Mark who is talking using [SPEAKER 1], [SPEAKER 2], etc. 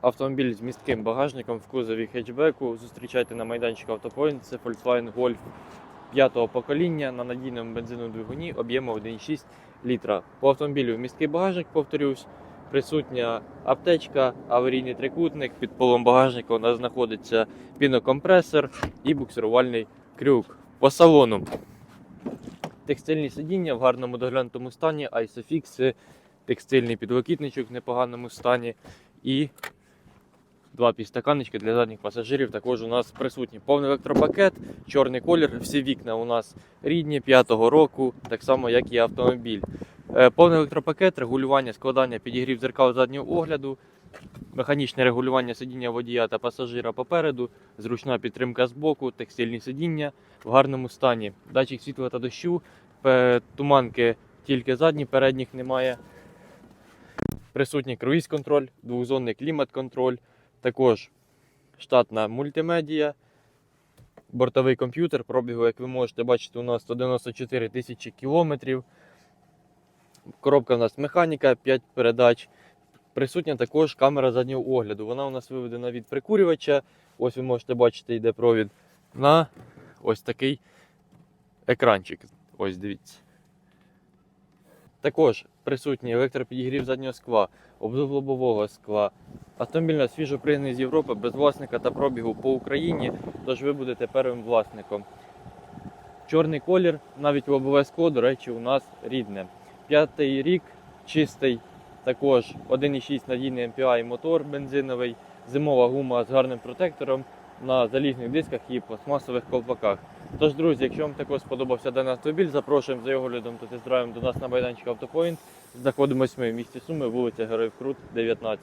[SPEAKER 1] Автомобіль з містким багажником в кузові хетчбеку. Зустрічайте на майданчику Автопоінт. Це Volkswagen Golf п'ятого покоління на надійному бензинному двигуні об'єму 1,6 літра. По автомобілю місткий багажник, повторюсь, присутня аптечка, аварійний трикутник. Під полом багажника у нас знаходиться пінокомпресор і буксирувальний крюк. По салону текстильні сидіння в гарному доглянутому стані, Isofix, текстильний підлокітничок в непоганому стані і два підстаканнички для задніх пасажирів також у нас присутні. Повний електропакет, чорний колір, всі вікна у нас рідні 5-го року, так само як і автомобіль. Е, Повний електропакет, регулювання складання підігрів дзеркал заднього огляду, механічне регулювання сидіння водія та пасажира попереду, зручна підтримка з боку, текстильні сидіння в гарному стані. Датчик світла та дощу, туманки тільки задні, передніх немає. Присутній круїз-контроль, двохзонний клімат-контроль, також штатна мультимедія, бортовий комп'ютер, пробігу, як ви можете бачити, у нас 194 тисячі кілометрів. Коробка у нас механіка, 5 передач. Присутня також камера заднього огляду. Вона у нас виведена від прикурювача. Ось ви можете бачити, йде провід на ось такий екранчик. Ось дивіться. Також присутній електропідігрів заднього скла, обдув лобового скла. Автомобіль свіжо пригнаний з Європи без власника та пробігу по Україні, тож ви будете першим власником. Чорний колір, навіть лобове скло, до речі, у нас рідне. П'ятий рік, чистий, також 1,6 надійний MPI мотор бензиновий, зимова гума з гарним протектором на залізних дисках і пластмасових колпаках. Тож, друзі, якщо вам також сподобався даний автомобіль, запрошуємо за його оглядом та тест-драйвом до нас на майданчик Автопоінт. Знаходимось ми в місті Суми, вулиця Героїв Крут, 19.